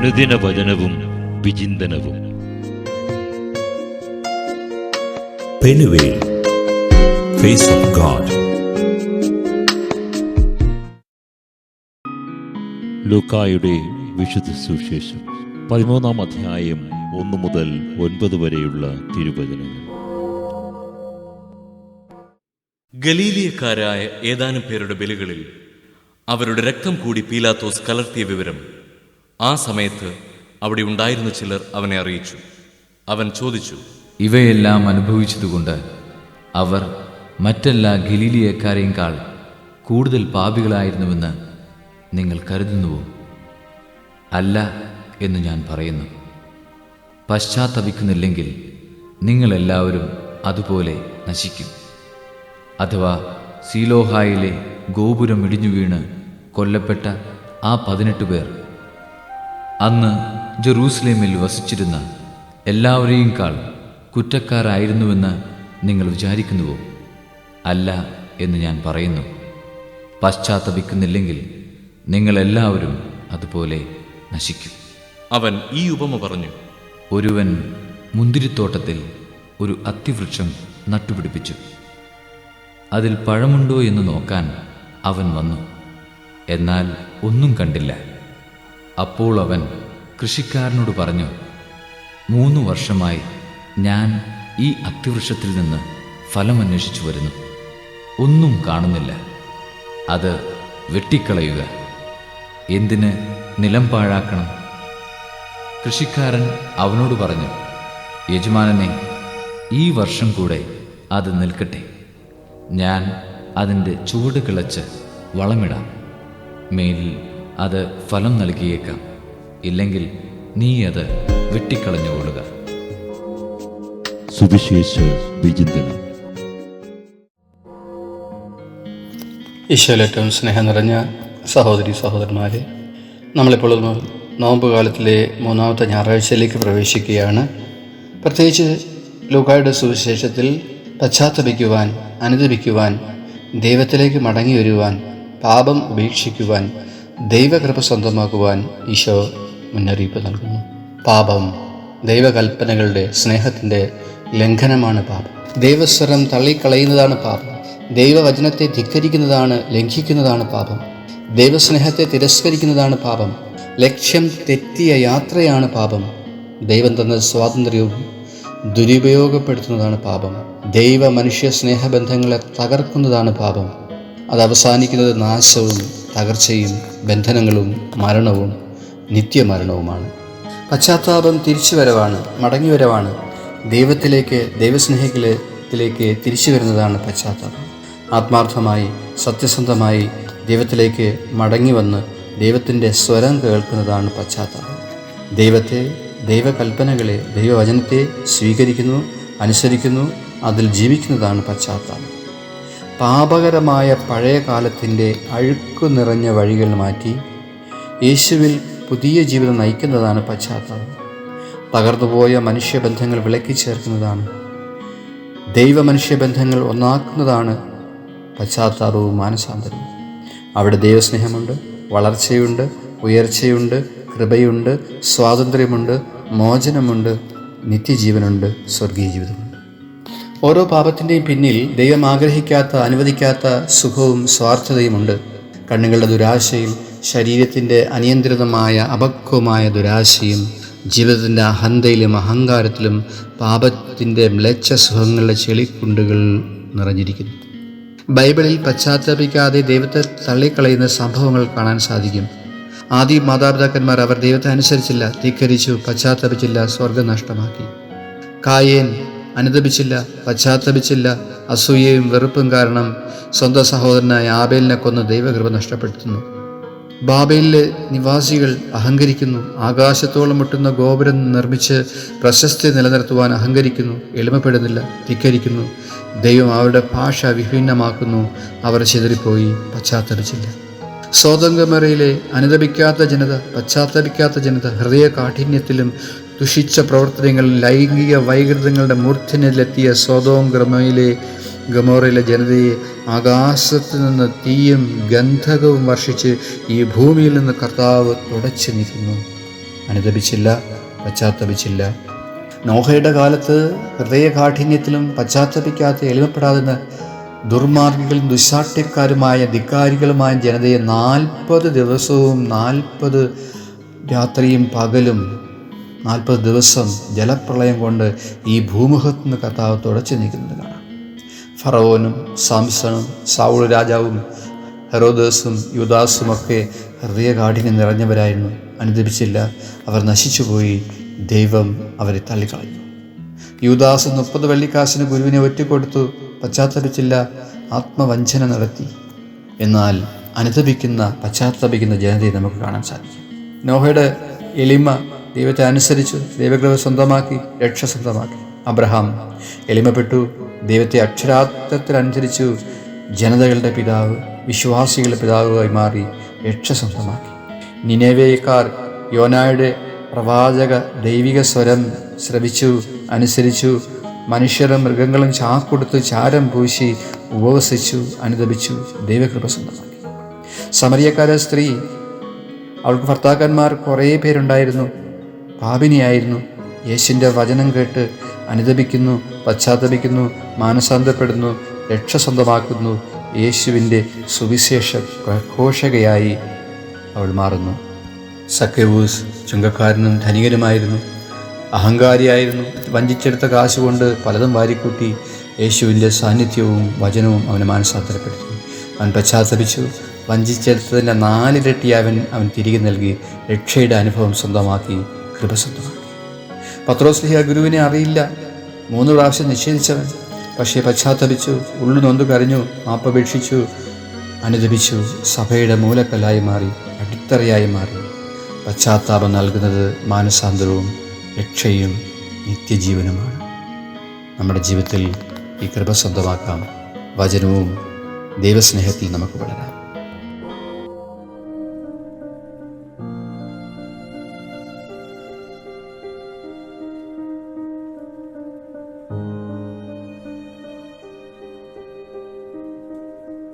അനുദിന വചനവും വിചിന്തനവും of God. ലൂക്കായുടെ വിശുദ്ധ സുവിശേഷം പതിമൂന്നാം അധ്യായം ഒന്ന് മുതൽ ഒൻപത് വരെയുള്ള തിരുവചനങ്ങൾ ഗലീലിയക്കാരായ ഏതാനും പേരുടെ ബലികളിൽ അവരുടെ രക്തം കൂടി പീലാത്തോസ് കലർത്തിയ വിവരം ആ സമയത്ത് അവിടെ ഉണ്ടായിരുന്ന ചിലർ അവനെ അറിയിച്ചു. അവൻ ചോദിച്ചു ഇവയെല്ലാം അനുഭവിച്ചതുകൊണ്ട് അവർ മറ്റെല്ലാ ഗലീലിയക്കാരെയും കൂടുതൽ പാപികളായിരുന്നുവെന്ന് നിങ്ങൾ കരുതുന്നുവോ? അല്ല എന്ന് ഞാൻ പറയുന്നു. പശ്ചാത്തപിക്കുന്നില്ലെങ്കിൽ നിങ്ങളെല്ലാവരും അതുപോലെ നശിക്കും. അഥവാ സീലോഹായിലെ ഗോപുരം ഇടിഞ്ഞു വീണ് കൊല്ലപ്പെട്ട ആ പതിനെട്ട് പേർ അന്ന് ജെറൂസലേമിൽ വസിച്ചിരുന്ന എല്ലാവരെയും കാൾ കുറ്റക്കാരായിരുന്നുവെന്ന് നിങ്ങൾ വിചാരിക്കുന്നുവോ? അല്ല എന്ന് ഞാൻ പറയുന്നു. പശ്ചാത്തപിക്കുന്നില്ലെങ്കിൽ നിങ്ങളെല്ലാവരും അതുപോലെ നശിക്കും. അവൻ ഈ ഉപമ പറഞ്ഞു. ഒരുവൻ മുന്തിരിത്തോട്ടത്തിൽ ഒരു അത്തിവൃക്ഷം നട്ടുപിടിപ്പിച്ചു. അതിൽ പഴമുണ്ടോ എന്ന് നോക്കാൻ അവൻ വന്നു. എന്നാൽ ഒന്നും കണ്ടില്ല. അപ്പോൾ അവൻ കൃഷിക്കാരനോട് പറഞ്ഞു മൂന്ന് വർഷമായി ഞാൻ ഈ അത്തിവൃക്ഷത്തിൽ നിന്ന് ഫലമന്വേഷിച്ചു വരുന്നു. ഒന്നും കാണുന്നില്ല. അത് വെട്ടിക്കളയുക. എന്തിന് നിലം പാഴാക്കണം? കൃഷിക്കാരൻ അവനോട് പറഞ്ഞു യജമാനനെ ഈ വർഷം കൂടെ അത് നിൽക്കട്ടെ. ഞാൻ അതിന്റെ ചുവട് കിളച്ച് വളമിടാം മേലിൽ അത് ഫലം നൽകിയേക്കാം. ഇല്ലെങ്കിൽ നീ അത് വെട്ടിക്കളഞ്ഞുകൊള്ളുക സുവിശേഷ വിചിന്തനം. ഈശോയിൽ ഏറ്റവും സ്നേഹം നിറഞ്ഞ സഹോദരി സഹോദരന്മാരെ നമ്മളിപ്പോൾ നോമ്പ് കാലത്തിലെ മൂന്നാമത്തെ ഞായറാഴ്ചയിലേക്ക് പ്രവേശിക്കുകയാണ്. പ്രത്യേകിച്ച് ലൂക്കായുടെ സുവിശേഷത്തിൽ പശ്ചാത്തപിക്കുവാൻ അനുദപിക്കുവാൻ ദൈവത്തിലേക്ക് മടങ്ങി വരുവാൻ പാപം ഉപേക്ഷിക്കുവാൻ ദൈവകൃപ സ്വന്തമാക്കുവാൻ ഈശോ മുന്നറിയിപ്പ് നൽകുന്നു. പാപം ദൈവകൽപ്പനകളുടെ സ്നേഹത്തിന്റെ ലംഘനമാണ് പാപം. ദൈവസ്വരം തള്ളിക്കളയുന്നതാണ് പാപം. ദൈവവചനത്തെ ധിക്കരിക്കുന്നതാണ് ലംഘിക്കുന്നതാണ് പാപം. ദൈവസ്നേഹത്തെ തിരസ്കരിക്കുന്നതാണ് പാപം. ലക്ഷ്യം തെറ്റിയ യാത്രയാണ് പാപം. ദൈവം തന്ന സ്വാതന്ത്ര്യവും ദുരുപയോഗപ്പെടുത്തുന്നതാണ് പാപം. ദൈവ മനുഷ്യ സ്നേഹബന്ധങ്ങളെ തകർക്കുന്നതാണ് പാപം. അത് അവസാനിക്കുന്നത് നാശവും തകർച്ചയും ബന്ധനങ്ങളും മരണവും നിത്യമരണവുമാണ്. പശ്ചാത്താപം തിരിച്ചുവരവാണ് മടങ്ങിവരവാണ്. ദൈവത്തിലേക്ക് ദൈവസ്നേഹത്തിലേക്ക് തിരിച്ചു വരുന്നതാണ് പശ്ചാത്താപം. ആത്മാർത്ഥമായി സത്യസന്ധമായി ദൈവത്തിലേക്ക് മടങ്ങി വന്ന് ദൈവത്തിന്റെ സ്വരം കേൾക്കുന്നതാണ് പശ്ചാത്താപം. ദൈവത്തെ ദൈവകൽപ്പനകളെ ദൈവവചനത്തെ സ്വീകരിക്കുന്നു അനുസരിക്കുന്നു അതിൽ ജീവിക്കുന്നതാണ് പശ്ചാത്താപം. പാപകരമായ പഴയ കാലത്തിന്റെ അഴുക്കു നിറഞ്ഞ വഴികൾ മാറ്റി യേശുവിൽ പുതിയ ജീവിതം നയിക്കുന്നതാണ് പശ്ചാത്തലം തകർന്നുപോയ മനുഷ്യബന്ധങ്ങൾ വിളക്കി ചേർക്കുന്നതാണ്. ദൈവ മനുഷ്യബന്ധങ്ങൾ ഒന്നാക്കുന്നതാണ് പശ്ചാത്താപവും മാനസാന്തരവും. അവിടെ ദൈവസ്നേഹമുണ്ട് വളർച്ചയുണ്ട് ഉയർച്ചയുണ്ട് കൃപയുണ്ട് സ്വാതന്ത്ര്യമുണ്ട് മോചനമുണ്ട് നിത്യജീവനുണ്ട് സ്വർഗീയ ജീവിതമുണ്ട്. ഓരോ പാപത്തിന്റെയും പിന്നിൽ ദൈവം ആഗ്രഹിക്കാത്ത അനുവദിക്കാത്ത സുഖവും സ്വാർത്ഥതയുമുണ്ട്. കണ്ണുകളുടെ ദുരാശയും ശരീരത്തിന്റെ അനിയന്ത്രിതമായ അപക്വമായ ദുരാശയും ജീവിതത്തിന്റെ അഹന്തയിലും അഹങ്കാരത്തിലും പാപത്തിന്റെ മ്ലച്ച സുഖങ്ങളുടെ ചെളിക്കുണ്ടുകൾ നിറഞ്ഞിരിക്കുന്നു. ബൈബിളിൽ പശ്ചാത്തപിക്കാതെ ദൈവത്തെ തള്ളിക്കളയുന്ന സംഭവങ്ങൾ കാണാൻ സാധിക്കും. ആദ്യ മാതാപിതാക്കന്മാർ അവർ ദൈവത്തെ അനുസരിച്ചില്ല ധിക്കരിച്ചു പശ്ചാത്തപിച്ചില്ല സ്വർഗം നഷ്ടമാക്കി കായേൻ അനുദപിച്ചില്ല പശ്ചാത്തപിച്ചില്ല അസൂയയും വെറുപ്പും കാരണം സ്വന്തം സഹോദരനായ ആബേലിനെ കൊന്ന് ദൈവകൃപ നഷ്ടപ്പെടുത്തുന്നു. ബാബയിലെ നിവാസികൾ അഹങ്കരിക്കുന്നു ആകാശത്തോളം മുട്ടുന്ന ഗോപുരം നിർമ്മിച്ച് പ്രശസ്തി നിലനിർത്തുവാൻ അഹങ്കരിക്കുന്നു എളിമപ്പെടുന്നില്ല ധിക്കരിക്കുന്നു. ദൈവം അവരുടെ ഭാഷ വിഭിന്നമാക്കുന്നു അവർ ചിതറിപ്പോയി പശ്ചാത്തപിച്ചില്ല. സ്വതന്ത്രമറയിലെ അനുദപിക്കാത്ത ജനത പശ്ചാത്തപിക്കാത്ത ജനത ഹൃദയ കാഠിന്യത്തിലും ദുഷിച്ച പ്രവർത്തനങ്ങൾ ലൈംഗിക വൈകൃതങ്ങളുടെ മൂർധന്യത്തിലെത്തിയ സ്വതോം ഗ്രമയിലെ ഗമോറയിലെ ജനതയെ ആകാശത്ത് നിന്ന് തീയും ഗന്ധകവും വർഷിച്ച് ഈ ഭൂമിയിൽ നിന്ന് കർത്താവ് തുടച്ചു നീക്കുന്നു. അനുദപിച്ചില്ല പശ്ചാത്തപിച്ചില്ല. നോഹയുടെ കാലത്ത് ഹൃദയകാഠിന്യത്തിലും പശ്ചാത്തപിക്കാത്ത എളിമപ്പെടാതെ ദുർമാർഗികളും ദുശാഠ്യക്കാരുമായ ധിക്കാരികളുമായ ജനതയെ നാൽപ്പത് ദിവസവും നാൽപ്പത് രാത്രിയും പകലും നാൽപ്പത് ദിവസം ജലപ്രളയം കൊണ്ട് ഈ ഭൂമുഖത്ത് നിന്ന് കർത്താവ് തുടച്ചു നീക്കുന്നത് കാണാം ഫറവോനും സാംസണും സാവുൾ രാജാവും ഹെറോദേസും യുദാസുമൊക്കെ ഹൃദയകാഠിന്യം നിറഞ്ഞവരായിരുന്നു. അനുദപിച്ചില്ല അവർ നശിച്ചുപോയി ദൈവം അവരെ തള്ളിക്കളഞ്ഞു. യുദാസ് മുപ്പത് വെള്ളിക്കാശിന് ഗുരുവിനെ ഒറ്റക്കൊടുത്തു പശ്ചാത്തപിച്ചില്ല ആത്മവഞ്ചന നടത്തി. എന്നാൽ അനുദപിക്കുന്ന പശ്ചാത്തപിക്കുന്ന ജനതയെ നമുക്ക് കാണാൻ സാധിക്കും. നോഹയുടെ എളിമ ദൈവത്തെ അനുസരിച്ച് ദൈവകൃപ സ്വന്തമാക്കി രക്ഷ സ്വന്തമാക്കി. അബ്രഹാം എളിമപ്പെട്ടു. ദൈവത്തെ അക്ഷരാർത്ഥത്തിലനുസരിച്ചു ജനതകളുടെ പിതാവ് വിശ്വാസികളുടെ പിതാവായി മാറി രക്ഷ സ്വന്തമാക്കി. നിനവേക്കാർ യോനായുടെ പ്രവാചക ദൈവിക സ്വരം ശ്രവിച്ചു അനുസരിച്ചു മനുഷ്യരും മൃഗങ്ങളും ചാക്കൊടുത്ത് ചാരം പൂശി ഉപവസിച്ചു അനുദപിച്ചു ദൈവകൃപ സ്വന്തമാക്കി. സമരിയക്കാര സ്ത്രീ അവൾക്ക് ഭർത്താക്കന്മാർ കുറേ പേരുണ്ടായിരുന്നു. പാപിനിയായിരുന്നു. യേശുവിന്റെ വചനം കേട്ട് അനുദപിക്കുന്നു പശ്ചാത്തപിക്കുന്നു മാനസാന്തപ്പെടുന്നു രക്ഷ സ്വന്തമാക്കുന്നു. യേശുവിന്റെ സുവിശേഷ പ്രഘോഷകയായി അവൾ മാറുന്നു. സക്കവൂസ് ചുങ്കക്കാരനും ധനികനുമായിരുന്നു. അഹങ്കാരിയായിരുന്നു. വഞ്ചിച്ചെടുത്ത കാശുകൊണ്ട് പലതും വാരിക്കൂട്ടി യേശുവിന്റെ സാന്നിധ്യവും വചനവും അവനെ മാനസാന്തരപ്പെടുത്തി. അവൻ പശ്ചാത്തപിച്ചു. വഞ്ചിച്ചെടുത്തതിന്റെ നാലിരട്ടി അവൻ അവൻ തിരികെ നൽകി രക്ഷയുടെ അനുഭവം സ്വന്തമാക്കി. സ്വന്തമാക്കി പത്രോസ്ലിഹ ഗുരുവിനെ അറിയില്ല. മൂന്ന് പ്രാവശ്യം നിഷേധിച്ചവൻ. പക്ഷേ പശ്ചാത്തപിച്ചു ഉള്ളു നൊന്തു കരഞ്ഞു മാപ്പപേക്ഷിച്ചു അനുദപിച്ചു സഭയുടെ മൂലക്കല്ലായി മാറി അടിത്തറയായി മാറി. പശ്ചാത്താപം നൽകുന്നത് മാനസാന്തരവും രക്ഷയും നിത്യജീവനുമാണ്. നമ്മുടെ ജീവിതത്തിൽ ഈ കൃപ സ്വന്തമാക്കാം. വചനവും ദൈവസ്നേഹത്തിൽ നമുക്ക് വളരാം.